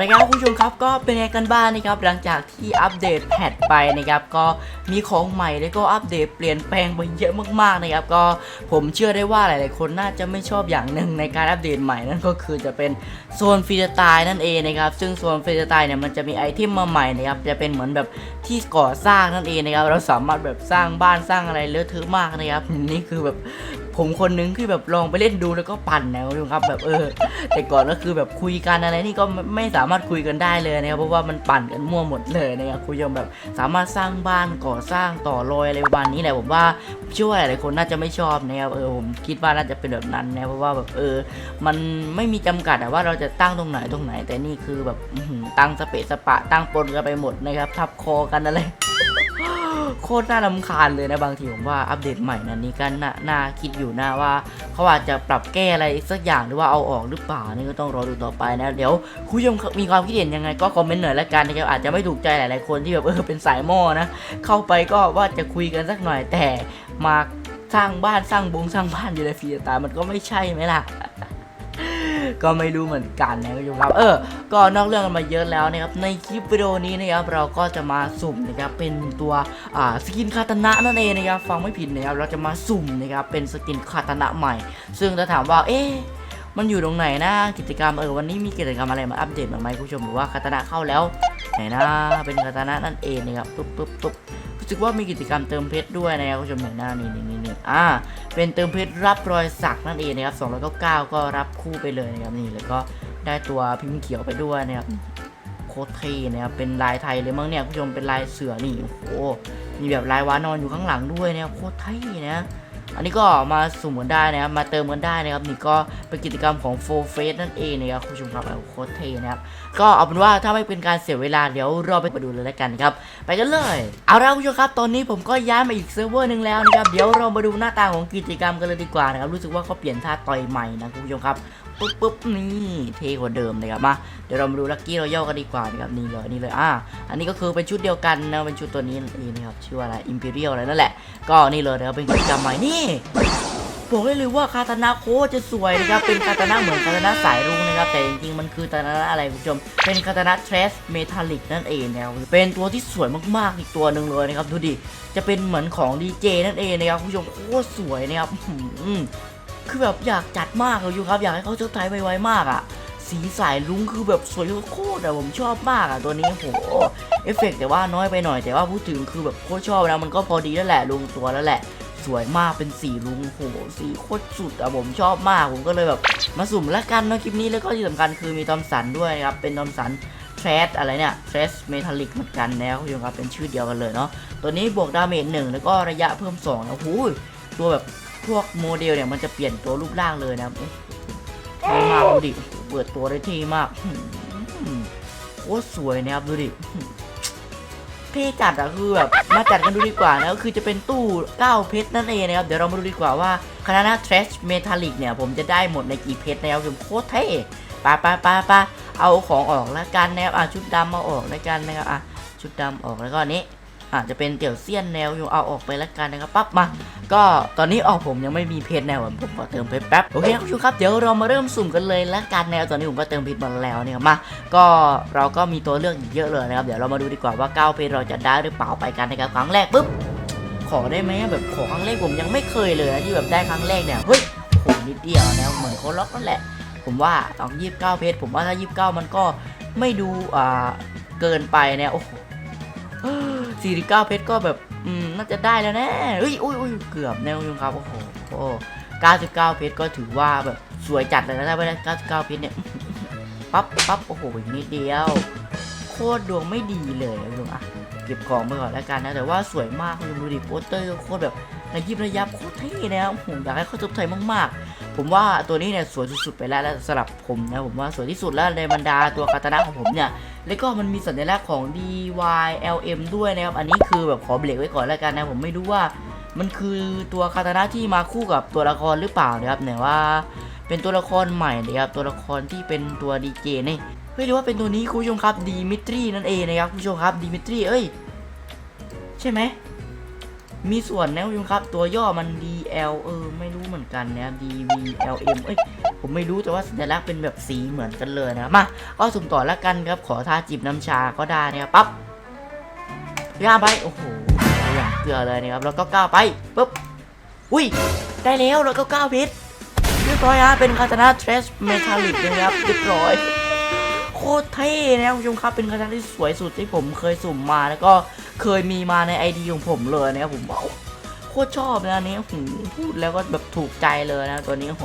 ละครับคุณผู้ชมครับก็เป็นไงกันบ้างนะครับหลังจากที่อัปเดตแพทไปนะครับก็มีของใหม่แล้วก็อัปเดตเปลี่ยนแปลงไปเยอะมากๆนะครับก็ผมเชื่อได้ว่าหลายๆ คนน่าจะไม่ชอบอย่างหนึ่งในการอัปเดตใหม่นั่นก็คือจะเป็นโซนฟรีสไตล์นั่นเองนะครับซึ่งโซนฟรีสไตล์เนี่ยมันจะมีไอเทมมาใหม่นะครับจะเป็นเหมือนแบบที่ก่อสร้างนั่นเองนะครับเราสามารถแบบสร้างบ้านสร้างอะไรเลอะเทอะมากนะครับนี่คือแบบ ผมคนนึงที่แบบลองไปเล่นดูแล้วก็ปั่นนะคุณผู้ชมครับแบบเออ แต่ก่อนก็คือแบบคุยกันอะไรนี่ก็ไม่สามารถคุยกันได้เลยนะครับเพราะว่ามันปั่นกันมั่วหมดเลยนะครับคุยกันแบบสามารถสร้างบ้านก่อสร้างต่อรอยอะไรประมาณนี้แหละผมว่าเชื่อว่าหลายคนน่าจะไม่ชอบนะครับเออผมคิดว่าน่าจะเป็นแบบนั้นนะเพราะว่าแบบเออ มันไม่มีจำกัดว่าเราจะตั้งตรงไหนตรงไหน แต่นี่คือแบบตั้งสเปะสปะตั้งปนกันไปหมดนะครับทับคอกันอะไร โคตรน่ารำคาญเลยนะบางทีผมว่าอัปเดตใหม่นั้นนี่ก็นน่าคิดอยู่นะว่าเขาอาจจะปรับแก้อะไรสักอย่างหรือว่าเอาออกหรือเปล่านี่ก็ต้องรอดูต่อไปนะเดี๋ยวคุณผู้ชมมีความคิดเห็นยังไงก็คอมเมนต์หน่อยละกันนะครับอาจจะไม่ถูกใจหลาย ๆ คนที่แบบเออเป็นสายหม้อนะเข้าไปก็ว่าจะคุยกันสักหน่อยแต่มาสร้างบ้านสร้างบงสร้างบ้านอยู่ในฟรีสไตล์มันก็ไม่ใช่ไหมล่ะ ก็ไม่รู้เหมือนกันนะคุณผู้ชมครับ เออ ก็นอกเรื่องกันมาเยอะแล้วนะครับ ในคลิปวิดีโอนี้นะครับเราก็จะมาสุ่มนะครับเป็นตัวอ่าสกินคาตานะนั่นเองนะครับ ฟังไม่ผิดนะครับเราจะมาสุ่มนะครับเป็นสกินคาตานะใหม่ ซึ่งถ้าถามว่าเอ๊ะมันอยู่ตรงไหนนะกิจกรรมเออวันนี้มีกิจกรรมอะไรมาอัปเดตบ้างไหมคุณผู้ชมหรือว่าคาตานะเข้าแล้วไหนนะเป็นคาตานะนั่นเองนะครับปุ๊บปุ๊บปุ๊บรู้สึกว่ามีกิจกรรมเติมเพชรด้วยนะครับคุณผู้ชมไหนหน้านี่นี่นี่นี่ อ่าเป็นเติมเพชรรับรอยสักนั่นเองนะครับ299 ก็รับคู่ไปเลยนะครับนี่แล้วก็ได้ตัวพิมพ์เขียวไปด้วยนะครับโคตรเท่นะครับเป็นลายไทยเลยมั้งเนี่ยคุณผู้ชมเป็นลายเสือนี่โอ้โหมีแบบลายวานอนอยู่ข้างหลังด้วยนะครับโคตรเท่นะ อันนี้ก็มาสุ่มกันได้นะครับ มาเติมกันได้นะครับนี่ก็เป็นกิจกรรมของโฟเฟสนั่นเองนะครับคุณผู้ชมครับโคตรเท่นะครับ ก็เอาเป็นว่าถ้าไม่เป็นการเสียเวลาเดี๋ยวเราไปดูเลยแล้วกันครับ ไปกันเลย เอาละคุณผู้ชมครับ ตอนนี้ผมก็ย้ายมาอีกเซิร์ฟเวอร์หนึ่งแล้วนะครับ เดี๋ยวเรามาดูหน้าตาของกิจกรรมกันเลยดีกว่านะครับ รู้สึกว่าเขาเปลี่ยนท่าต่อยใหม่นะคุณผู้ชมครับปุ๊บปุ๊บนี่เท่กว่าเดิมนะครับมาเดี๋ยวเรามาดูลัคกี้เรอยัลกันดีกว่านะครับนี่เลยนี่เลยอ่าอันนี้ก็คือเป็นชุดเดียวกันนะเป็นชุดตัวนี้นั่นเองนะครับชื่อว่าอะไรอิมพีเรียลอะไรนั่นแหละก็นี่เลยนะครับเป็นกิจกรรมใหม่นี่บอกได้เลยว่าคาตานะโคจะสวยนะครับ เป็นคาตานะเหมือนคาตานะสายรุ้งนะครับ แต่จริงๆ มันคือคาตานะอะไรคุณผู้ชม เป็นคาตานะเทรสเมทัลลิกนั่นเองนะครับเป็นตัวที่สวยมากๆ อีกตัวหนึ่งเลยนะครับ ดูดิ จะเป็นเหมือนของดีเจนั่นเองนะครับคุณผู้ชมโคตรสวยนะครับอื้อหือคือแบบอยากจัดมากเลยอยู่ครับ อยากให้เขาเจ้าไทยไวๆมากอะ สีสายรุ้งคือแบบสวยโคตรอะผมชอบมากอะตัวนี้โหเอฟเฟกต์แต่ว่าน้อยไปหน่อยแต่ว่าพูดถึงคือแบบโคตรชอบนะมันก็พอดีแล้วแหละลงตัวแล้วแหละ สวยมากเป็นสีรุ้งโหสีโคตรสุดอะผมชอบมาก ผมก็เลยแบบมาสุ่มแล้วกันเนาะคลิปนี้แล้วก็ที่สำคัญคือมีทอมสันด้วยนะครับ เป็นทอมสันเทรสอะไรเนี่ยเทรสเมทัลลิกเหมือนกันนะคุณผู้ชมครับเป็นชื่อเดียวกันเลยเนาะตัวนี้บวกดาเมจหนึ่งแล้วก็ระยะเพิ่มสองนะโอ้โหตัวแบบพวกโมเดลเนี่ยมันจะเปลี่ยนตัวรูปร่างเลยนะครับเท่มากดูดิเปิดตัวได้เท่มากโคตรสวยนะครับดูดิ ท่จัดอะคือแบบมาจัดกันดูดีกว่านะก็คือจะเป็นตู้9เพชรนั่นเองนะครับเดี๋ยวเรามาดูดีกว่าว่าคณะ Trash Metallic เนี่ยผมจะได้หมดในกี่เพชรนะครับผมโคตรเท่ปาปาปไปเอาของออกแล้วกันนะครับอะชุดดำมาออกแล้วกันนะครับอะชุดดำออกแล้วก็นี้ อะจะเป็นเตี่ยวเซียนแนวอยู่เอาออกไปแล้วกันนะครับปั๊บมาก็ตอนนี้ออกผมยังไม่มีเพชรแนวผมขอเติมเพชรแป๊บโอเคครับคุณผู้ชมครับเดี๋ยวเรามาเริ่มสุ่มกันเลยแล้วกันแนวตอนนี้ผมก็เติมเพชรมาแล้วเนี่ยมาก็เราก็มีตัวเลือกอีกเยอะเลยนะครับเดี๋ยวเรามาดูดีกว่าว่า 9 เพชรเราจะได้หรือเปล่าไปกันนะครับครั้งแรกปุ๊บขอได้ไหมแบบขอครั้งแรกผมยังไม่เคยเลยนะที่แบบได้ครั้งแรกเนี่ยเฮ้ยโหนิดเดียวนะเหมือนเขาล็อกนั่นแหละ ผมว่าเอา29เก้าเพชรผมว่าถ้า29มันก็ไม่ดูอ่าเกินไปเนี่ยโอ้โห 49 เพชรก็แบบอืมน่าจะได้แล้วแน่เฮ้ยอุ้ยอุ้ยเกือบแนวยุงครับโอ้โหโอ้99 เพชรก็ถือว่าแบบสวยจัดเลยนะถ้าไม่ได้99 เพชรเนี่ยปั๊บปั๊บโอ้โหอีกนิดเดียว โคตรดวงไม่ดีเลยคุณผู้ชมอะเก็บของไปก่อนแล้วกันนะแต่ว่าสวยมากคุณผู้ชมดูดิโปสเตอร์โคตรแบบระยิบระยับโคตรเท่นะครับผมอยากให้เขาจบไทยมากๆ ผมว่าตัวนี้เนี่ยสวยสุดๆไปแล้วสำหรับผมนะผมว่าสวยที่สุดแล้วในบรรดาตัวคาตานะของผมเนี่ยแล้วก็มันมีสัญลักษณ์ของ DYLM ด้วยนะครับ อันนี้คือแบบขอเบรกไว้ก่อนแล้วกันนะ ผมไม่รู้ว่ามันคือตัวคาตานะที่มาคู่กับตัวละครหรือเปล่านะครับแต่ว่าเป็นตัวละครใหม่นะครับตัวละครที่เป็นตัวดีเจนี่เฮ้ยหรือว่าเป็นตัวนี้คุณผู้ชมครับดีมิตรีนั่นเองนะครับคุณผู้ชมครับดีมิตรีเอ้ย ใช่ไหม มีส่วนนะคุณผู้ชมครับ ตัวย่อมัน DL เออ ไม่รู้เหมือนกันนะครับ DVLM เอ้ย ผมไม่รู้แต่ว่าสัญลักษณ์เป็นแบบสีเหมือนกันเลยนะ มา ก็สุ่มต่อแล้วกันครับ ขอท่าจิบน้ำชาก็ได้นะครับปั๊บย่าไป โอ้โห อย่างเกลือเลยนะครับ แล้วก็ก้าวไปปุ๊บ อุ้ย ได้แล้วแล้วก็ก้าวพชรเรียบร้อยฮะเป็นคาตานาเทรสเมทัลลิกนะครับเรียบร้อย โคตรเท่นะครับคุณผู้ชมครับ เป็นคาตานาที่สวยสุดที่ผมเคยสุ่มมาแล้วก็ เคยมีมาในไอดีของผมเลยนะครับผมว้าโคตรชอบนะอันนี้หูพูดแล้วก็แบบถูกใจเลยนะตัวนี้โห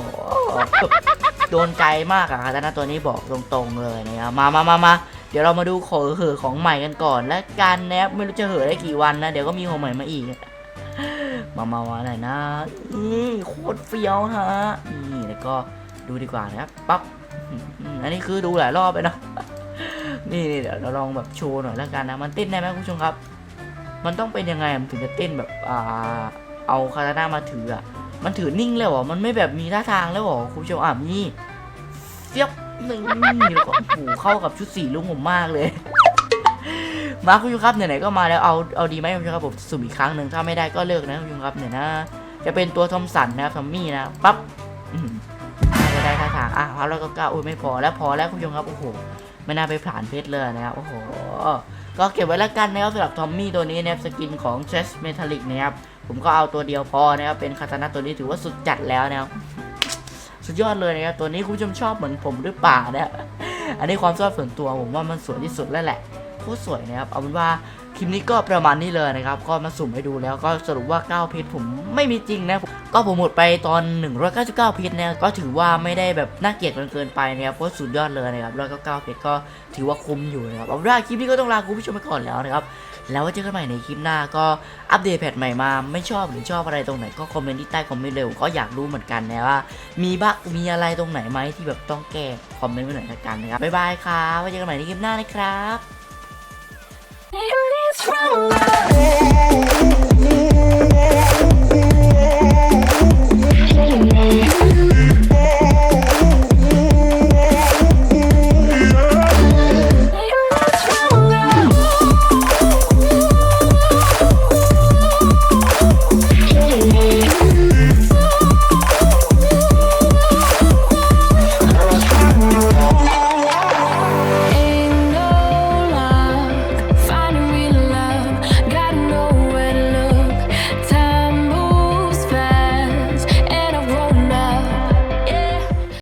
โดนใจมากอะคาตานาตัวนี้บอกตรงๆเลยนะครับมามามามาเดี๋ยวเรามาดูขอเหอของใหม่กันก่อน และการแนบไม่รู้จะเหอได้กี่วันนะเดี๋ยวก็มีของใหม่มาอีก มามามาหน่อยนะนี่โคตรเฟี้ยวฮะนี่แล้วก็ดูดีกว่านะครับปั๊บอันนี้คือดูหลายรอบไปเนาะนี่เดี๋ยวเราลองแบบโชว์หน่อยแล้วกันนะมันต้นได้ไหมคุณผู้ชมครับ มันต้องเป็นยังไงมันถึงจะเต้นแบบอ่าเอาคาตาน่ามาถืออะมันถือนิ่งแล้วเหรอมันไม่แบบมีท่าทางแล้วหรอคุณผู้ชมอะนี่เสียบหนึ่งแล้วก็โอ้โหเข้ากับชุดสีลุงผมมากเลย มาคุณผู้ชมครับไหนๆก็มาแล้วเอาเอาดีไหมคุณผู้ชมครับผมสุ่มอีกครั้งหนึ่งถ้าไม่ได้ก็เลิกนะคุณผู้ชมครับเนี่ยนะ จะเป็นตัวทอมสันนะครับทอมมี่นะปั๊บจะได้ท่าทางอะพอแล้วก็ก้าอุ้ยไม่พอแล้วพอแล้วคุณผู้ชมครับโอ้โหไม่น่าไปผ่านเพชรเลยนะครับโอ้โห ก็เก็บไว้แล้วกันนะครับสำหรับทอมมี่ตัวนี้นะครับสกินของ t r e s Metallic นะครับผมก็เอาตัวเดียวพอนะครับเป็นคาตานะตัวนี้ถือว่าสุดจัดแล้วนะครับสุดยอดเลยนะครับตัวนี้คุณผู้ชมชอบเหมือนผมหรือเปล่านี่ยอันนี้ความชอบส่วนตัวผมว่ามันสวยที่สุดแล้วแหละโคตรสวยนะครับเอาเป็นว่าคลิปนี้ก็ประมาณนี้เลยนะครับ ก็มาสุ่มให้ดูแล้วก็สรุปว่า9เพชรผมไม่มีจริงนะ ก็ผมหมดไปตอน 199 เพชรเนี่ยก็ถือว่าไม่ได้แบบน่าเกลียดจนเกินไปนะครับเพราะสุดยอดเลยนะครับแล้วก็9เพชรก็ถือว่าคุ้มอยู่นะครับเอาเป็นว่าคลิปนี้ก็ต้องลาคุณผู้ชมไปก่อนแล้วนะครับแล้วไว้เจอกันใหม่ในคลิปหน้าก็อัปเดตแพทใหม่มาไม่ชอบหรือชอบอะไรตรงไหนก็คอมเมนต์ที่ใต้คอมเมนต์เร็วก็อยากรู้เหมือนกันนะว่า มีบั๊กมีอะไรตรงไหนไหมที่แบบต้องแก้คอมเมนต์ไว้หน่อยละกันนะครับบ๊ายบายครับไว้เจอกันใหม่ในคลิปหน้านะครับ It's from love.